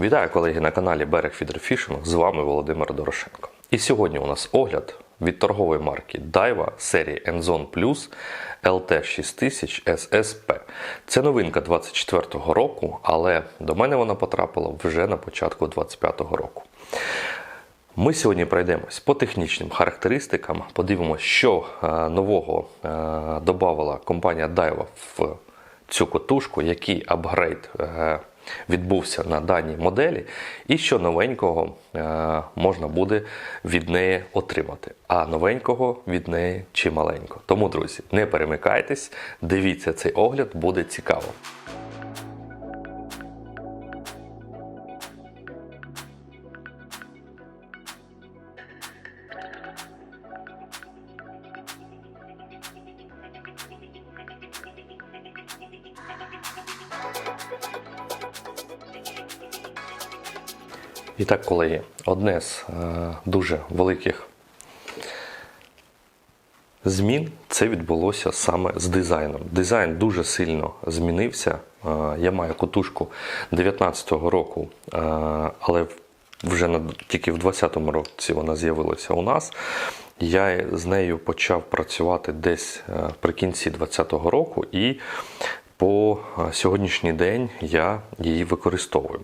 Вітаю колеги на каналі Берег Фідерфішинг. З вами Володимир Дорошенко. І сьогодні у нас огляд від торгової марки Daiwa серії Enzone Plus LT6000 SSP. Це новинка 24-го року, але до мене вона потрапила вже на початку 25-го року. Ми сьогодні пройдемось по технічним характеристикам, подивимося, що е, нового е, додавала компанія Daiwa в цю котушку, який апгрейд е, відбувся на даній моделі, і що новенького е, можна буде від неї отримати. А новенького від неї чималенько. Тому, друзі, не перемикайтесь, дивіться цей огляд, буде цікаво. Так, колеги, одне з е, дуже великих змін це відбулося саме з дизайном. Дизайн дуже сильно змінився. Е, я маю котушку 19-го року, е, але вже тільки в 20-му році вона з'явилася у нас. Я з нею почав працювати десь при кінці 20-го року, і по сьогоднішній день я її використовую.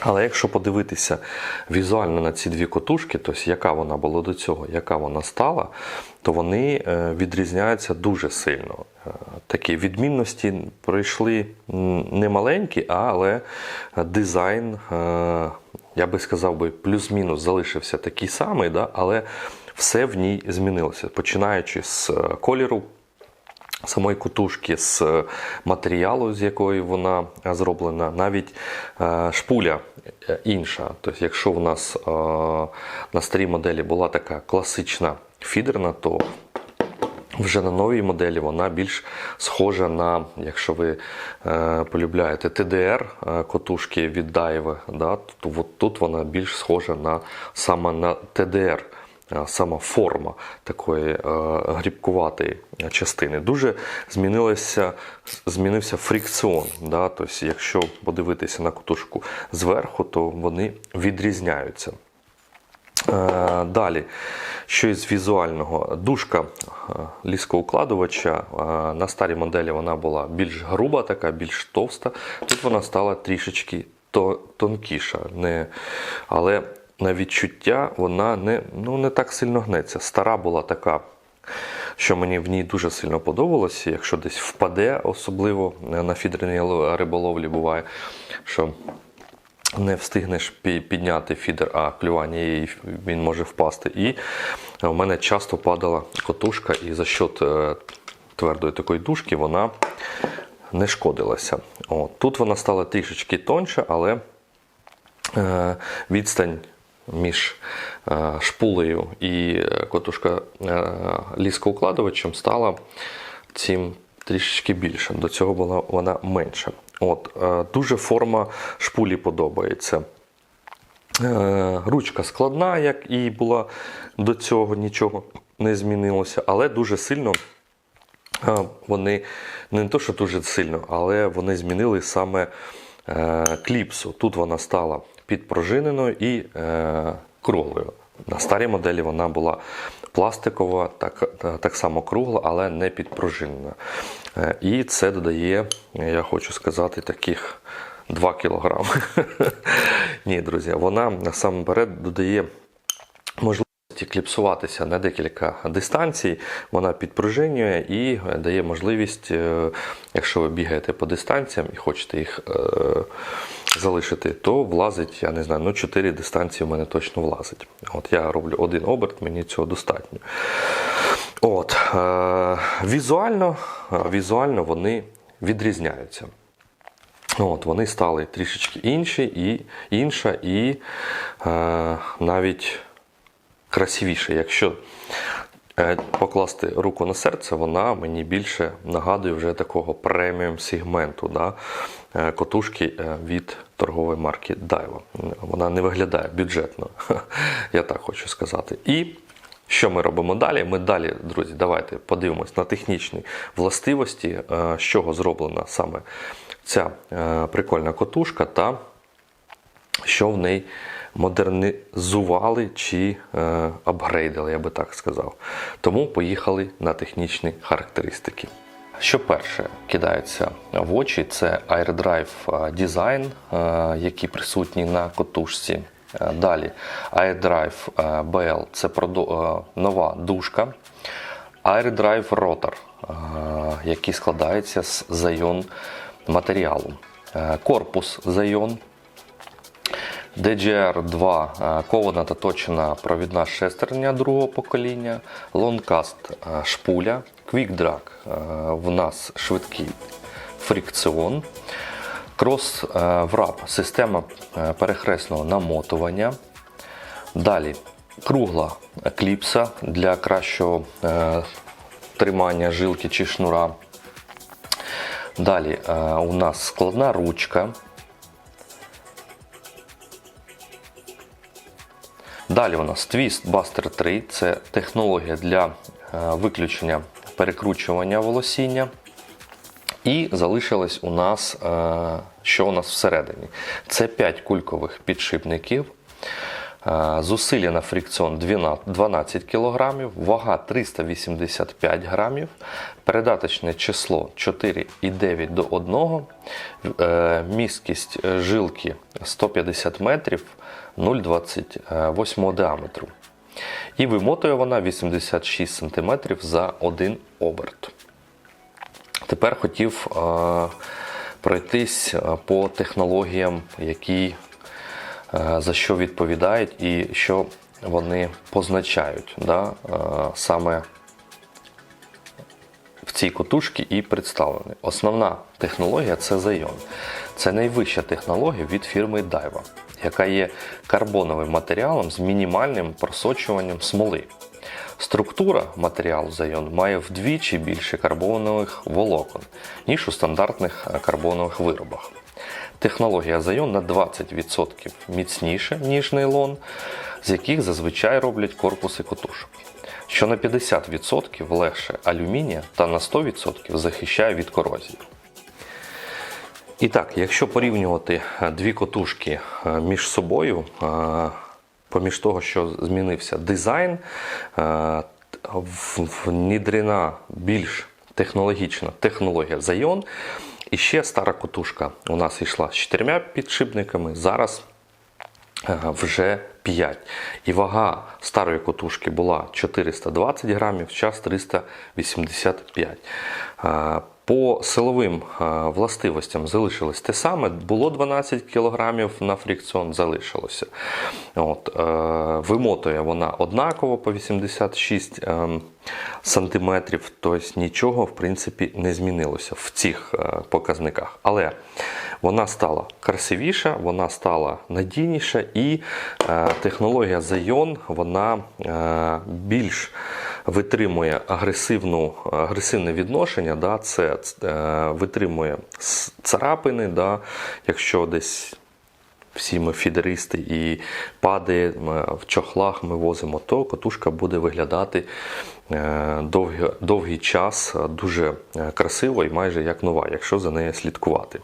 Але якщо подивитися візуально на ці дві котушки, тобто яка вона була до цього, яка вона стала, то вони е, відрізняються дуже сильно. Е, Такі відмінності прийшли м, не маленькі, але дизайн, е, я би сказав, би, плюс-мінус залишився такий самий, але все в ній змінилося, починаючи з кольору самої кутушки з е, матеріалу, з якої вона е, зроблена, навіть е, шпуля інша. Тобто, якщо в нас на старій моделі була така класична фідерна, то вже на новій моделі вона більш схожа на, якщо ви е, полюбляєте ТДР котушки від Daiwa, да, то от тут вона більш схожа на саме на ТДР. Е, Сама форма такої е, грібкуватої частини. Дуже змінилося, змінився фрикціон. Да? Тобто, якщо подивитися на котушку зверху, то вони відрізняються. Е, Далі, що із візуального, дужка ліскоукладувача на старій моделі вона була більш груба, така, більш товста. Тут вона стала трішечки тонкіша. Не, але на відчуття вона не, ну, не так сильно гнеться. Стара була така. Що мені в ній дуже сильно подобалося, якщо десь впаде, особливо на фідерній риболовлі буває, що не встигнеш підняти фідер, а клювання і він може впасти. І у мене часто падала котушка, і за счет е, твердої такої дужки вона не шкодилася. О, тут вона стала трішечки тоньше, але е, відстань між е, шпулею і е, котушка е, ліскоукладувачем стала цим трішечки більше. До цього була вона менша. От, дуже форма шпулі подобається. Ручка складна, як і була до цього, нічого не змінилося, але дуже сильно вони не то, що дуже сильно, але вони змінили саме кліпсу. Тут вона стала підпружиненою і е, круглою. На старій моделі вона була пластикова, так, так само кругла, але не підпружинена. Е, І це додає, я хочу сказати, таких 2 кілограми. Ні, друзі, вона насамперед додає можливості кліпсуватися на декілька дистанцій. Вона підпружинює і дає можливість, е, якщо ви бігаєте по дистанціям і хочете їх е, залишити, то влазить, я не знаю, ну 4 дистанції в мене точно влазить. От я роблю один оберт, мені цього достатньо. От, е, візуально, е, візуально вони відрізняються. От, вони стали трішечки інші і інша, і е, навіть красивіше. Якщо е, покласти руку на серце, вона мені більше нагадує вже такого преміум сегменту да, е, котушки від торгової марки Daiwa. Вона не виглядає бюджетно, я так хочу сказати. І що ми робимо далі? Ми далі, друзі, давайте подивимось на технічні властивості, е, з чого зроблена саме ця е, прикольна котушка та що в неї модернізували чи е, апгрейдили, я би так сказав. Тому поїхали на технічні характеристики. Що перше кидається в очі, це AirDrive е, дизайн, е, який присутній на котушці. Е, Далі AirDrive BL це нова дужка. AirDrive Rotor, який складається з Zion матеріалу. Корпус Zion, DGR2 е, кована та точена провідна шестерня другого покоління, е, шпуля, Quick Drag е, в нас швидкий фрикціон, Cross е, система е, перехресного намотування. Далі кругла кліпса для кращого тримання жилки чи шнура. Далі у нас складна ручка. Далі у нас Twist Buster 3 це технологія для виключення перекручування волосіння. І залишилось у нас, е, що у нас всередині. Це 5 кулькових підшипників. Е, Зусилля на фрикціон 12 кг, вага 385 грамів, передаточне число 4,9 до 1, е, місткість жилки 150 метрів 0,28 діаметру. І вимотує вона 86 см за один оберт. Тепер хотів е, пройтись е, по технологіям, які е, за що відповідають і що вони позначають. Да? Е, саме в цій котушці і представлені. Основна технологія це Xeon. Це найвища технологія від фірми Daiwa, яка є карбоновим матеріалом з мінімальним просочуванням смоли. Структура матеріалу Xeon має вдвічі більше карбонових волокон, ніж у стандартних е, карбонових виробах. Технологія Xeon на 20% міцніша, ніж нейлон, з яких зазвичай роблять корпуси котушок, що на 50% легше алюмінія та на 100% захищає від корозії. І так, якщо порівнювати е, дві котушки е, між собою, е, поміж того, що змінився дизайн, внідрена більш технологічна технологія Xeon, і ще стара котушка у нас йшла з чотирма підшипниками, зараз вже 5. І вага старої котушки була 420 грамів, час 385. Е, По силовим е, властивостям залишилось те саме. Було 12 кг на фрикціон, залишилося. От, е, вимотує вона однаково по 86 ем, сантиметрів, тобто нічого в принципі не змінилося в цих е, показниках. Але вона стала красивіша, вона стала надійніша і е, технологія Xeon, вона е, більш витримує агресивну, агресивне відношення, да, це е, витримує царапини, да, якщо десь всі ми фідеристи і падає в чохлах ми возимо, то котушка буде виглядати е, довгий, довгий час е, дуже е, красиво і майже як нова, якщо за нею слідкувати.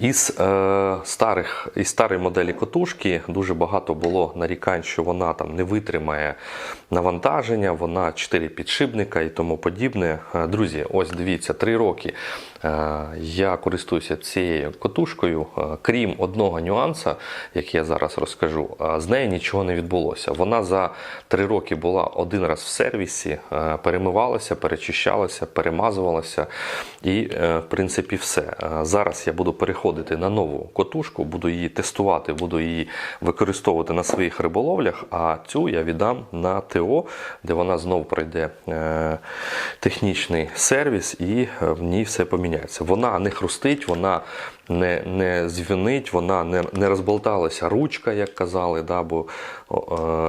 Із е, старих із старої моделі котушки дуже багато було нарікань, що вона там не витримає навантаження, вона 4 підшипника і тому подібне. Е, Друзі, ось дивіться, 3 роки я користуюся цією котушкою. Е, крім одного нюанса, який я зараз розкажу, е, з нею нічого не відбулося. Вона за 3 роки була один раз в сервісі, е, перемивалася, перечищалася, перемазувалася і, е, в принципі, все. Е, Зараз я буду переходити на нову котушку, буду її тестувати, буду її використовувати на своїх риболовлях, а цю я віддам на ТО, де вона знову пройде е, технічний сервіс і е, в ній все поміняється. Вона не хрустить, вона не, не звінить, вона не, не розболталася ручка, як казали, да, бо е,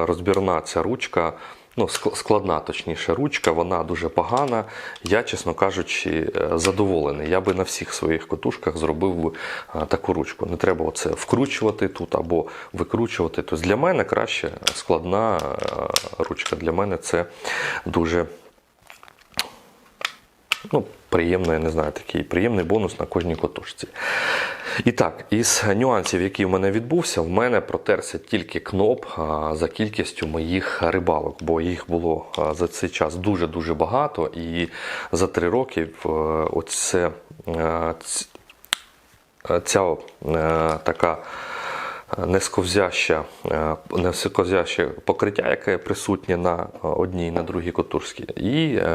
розбірна ця ручка. Ну, складна, точніше, ручка, вона дуже погана. Я, чесно кажучи, е, задоволений. Я би на всіх своїх котушках зробив би е, таку ручку. Не треба оце вкручувати тут або викручувати. Тобто для мене краще складна ручка. Для мене це дуже ну, приємно, я не знаю, такий приємний бонус на кожній котушці. І так, із нюансів, які в мене відбувся, в мене протерся тільки кноп за кількістю моїх рибалок, бо їх було за цей час дуже-дуже багато. І за три роки оце, ця е, така несковзяща, е, несковзяще покриття, яке присутнє на одній і на другій котушці. І е,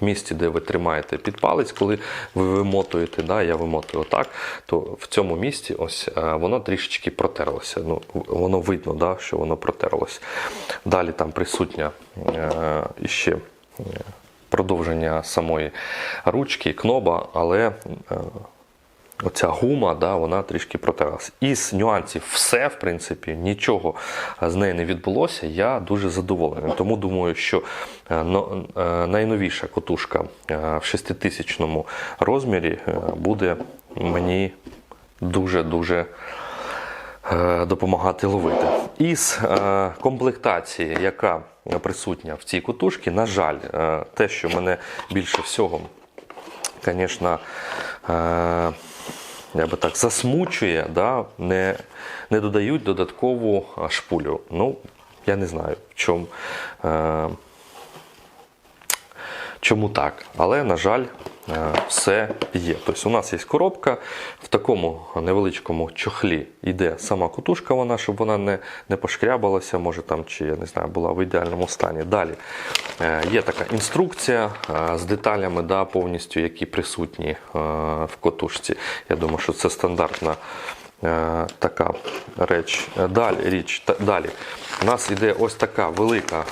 в місці, де ви тримаєте під палець, коли ви вимотуєте, да, я вимотую отак, то в цьому місці ось е, воно трішечки протерлося. Ну, воно видно, да, що воно протерлося. Далі там присутня е, іще. е, Продовження самої ручки, кноба, але е, оця гума, да, вона трішки протерлася. Із нюансів все, в принципі, нічого з нею не відбулося. Я дуже задоволений. Тому думаю, що е, е, найновіша котушка е, в 6000 розмірі буде мені дуже-дуже допомагати ловити. Із комплектації, яка присутня в цій котушці, на жаль, те, що мене більше всього, звісно, я би так засмучує, да, не, не додають додаткову шпулю. Ну, я не знаю, в чому. Е, Чому так? Але, на жаль, все є. Тобто у нас є коробка, в такому невеличкому чохлі йде сама кутушка, вона, щоб вона не, не пошкрябалася, може там, чи я не знаю, була в ідеальному стані. Далі е, є така інструкція е, з деталями, да, повністю, які присутні е, в котушці. Я думаю, що це стандартна. е, Така реч. Е, Далі річ. Далі. У нас йде ось така велика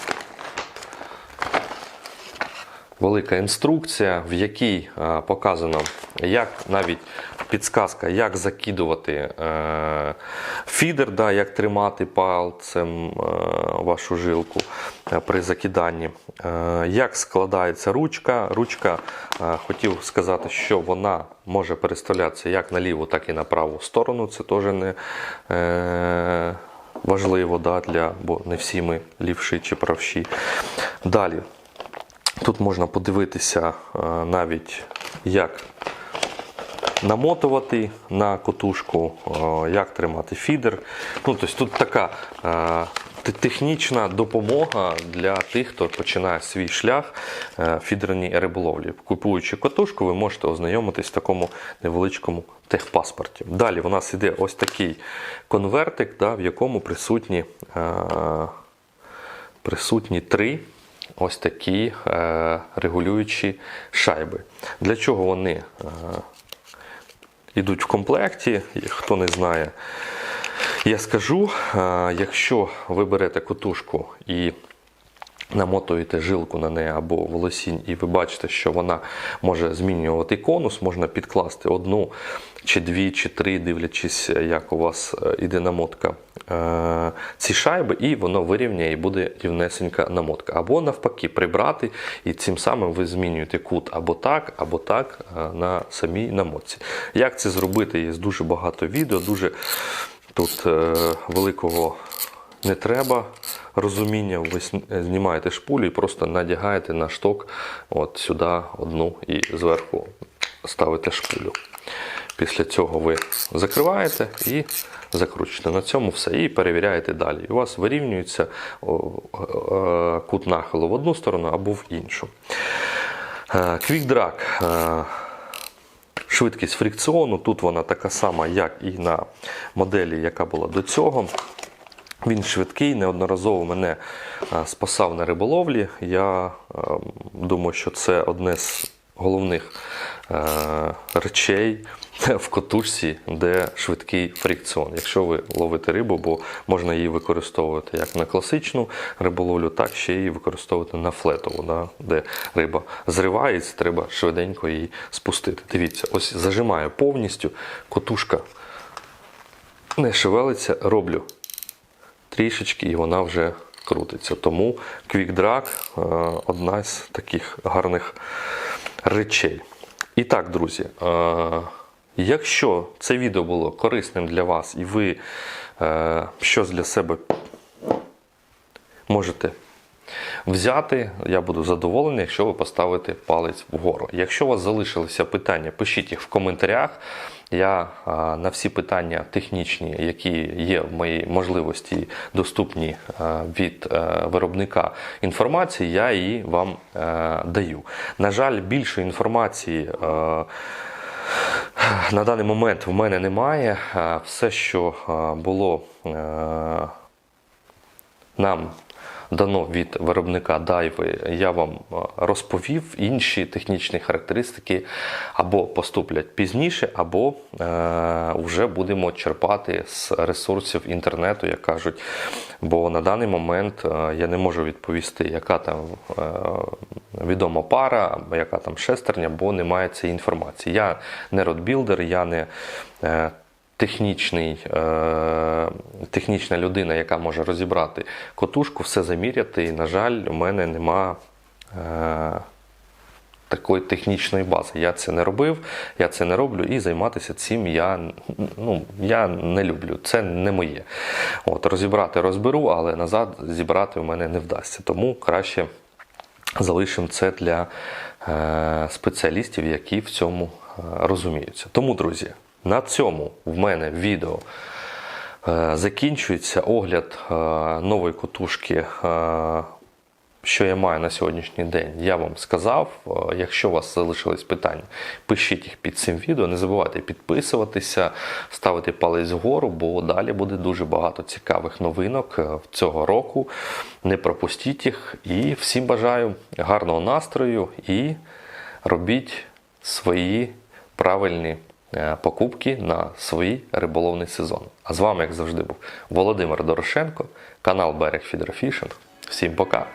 велика інструкція, в якій е, показано, як навіть підсказка, як закидувати е, фідер, да, як тримати пальцем е, вашу жилку при закиданні, як складається ручка. Ручка, хотів сказати, що вона може переставлятися як на ліву, так і на праву сторону. Це теж не. Важливо, да, для, бо не всі ми лівші чи правші. Далі, Тут можна подивитися е, навіть, як намотувати на котушку, е, як тримати фідер. Ну, тобто тут така е, технічна допомога для тих, хто починає свій шлях фідерній риболовлі. Купуючи котушку, ви можете ознайомитись в такому невеличкому техпаспорті. Далі у нас іде ось такий конвертик, да, в якому присутні. присутні три ось такі е, регулюючі шайби. Для чого вони е, йдуть в комплекті? Хто не знає, я скажу, е, якщо ви берете котушку і намотуєте жилку на неї або волосінь, і ви бачите, що вона може змінювати конус, можна підкласти одну чи дві, чи три, дивлячись, як у вас е, іде намотка. е, Ці шайби, і воно вирівняє і буде рівнесенька намотка. Або навпаки, прибрати, і цим самим ви змінюєте кут або так, або так е, на самій намотці. Як це зробити? Є дуже багато відео, дуже тут великого не треба розуміння. Ви знімаєте шпулю і просто надягаєте на шток от сюди одну і зверху ставите шпулю. Після цього ви закриваєте і закручуєте. На цьому все. І перевіряєте далі. У вас вирівнюється е, кут нахилу в одну сторону або в іншу. Е, Квікдрак. е, Швидкість фрикціону. Тут вона така сама, як і на моделі, яка була до цього. Він швидкий, неодноразово мене е, спасав на риболовлі. Я е, думаю, що це одне з головних е, речей в котушці, де швидкий фрикціон. Якщо ви ловите рибу, бо можна її використовувати як на класичну риболовлю, так ще її використовувати на флетову, де риба зривається, треба швиденько її спустити. Дивіться, ось зажимаю повністю, котушка не шевелиться, роблю трішечки і вона вже крутиться. Тому Drag е, одна з таких гарних речей. І так, друзі, е, якщо це відео було корисним для вас і ви е, щось для себе можете взяти. Я буду задоволений, якщо ви поставите палець вгору. Якщо у вас залишилися питання, пишіть їх в коментарях. Я на всі питання технічні, які є в моїй можливості, доступні від е, виробника інформації, я її вам е, даю. На жаль, більше інформації. е, на даний момент в мене немає. Все, що було нам дано від виробника Дайви, я вам е, розповів. Інші технічні характеристики або поступлять пізніше, або е, вже будемо черпати з ресурсів інтернету, як кажуть. Бо на даний момент е, я не можу відповісти, яка там відома пара, яка там шестерня, бо немає цієї інформації. Я не родбілдер, я не технічний, е, технічна людина, яка може розібрати котушку, все заміряти. І, на жаль, у мене нема. Е, Такої технічної бази. Я це не робив, я це не роблю і займатися цим я, ну, я не люблю. Це не моє. От, розібрати розберу, але назад зібрати в мене не вдасться. Тому краще залишимо це для е, спеціалістів, які в цьому е, розуміються. Тому, друзі, на цьому в мене відео е, закінчується огляд е, нової котушки. Е, що я маю на сьогоднішній день, я вам сказав. Якщо у вас залишились питання, пишіть їх під цим відео. Не забувайте підписуватися, ставити палець вгору, бо далі буде дуже багато цікавих новинок цього року. Не пропустіть їх. І всім бажаю гарного настрою і робіть свої правильні покупки на свій риболовний сезон. А з вами, як завжди, був Володимир Дорошенко, канал Берег Фідерфішинг. Всім пока!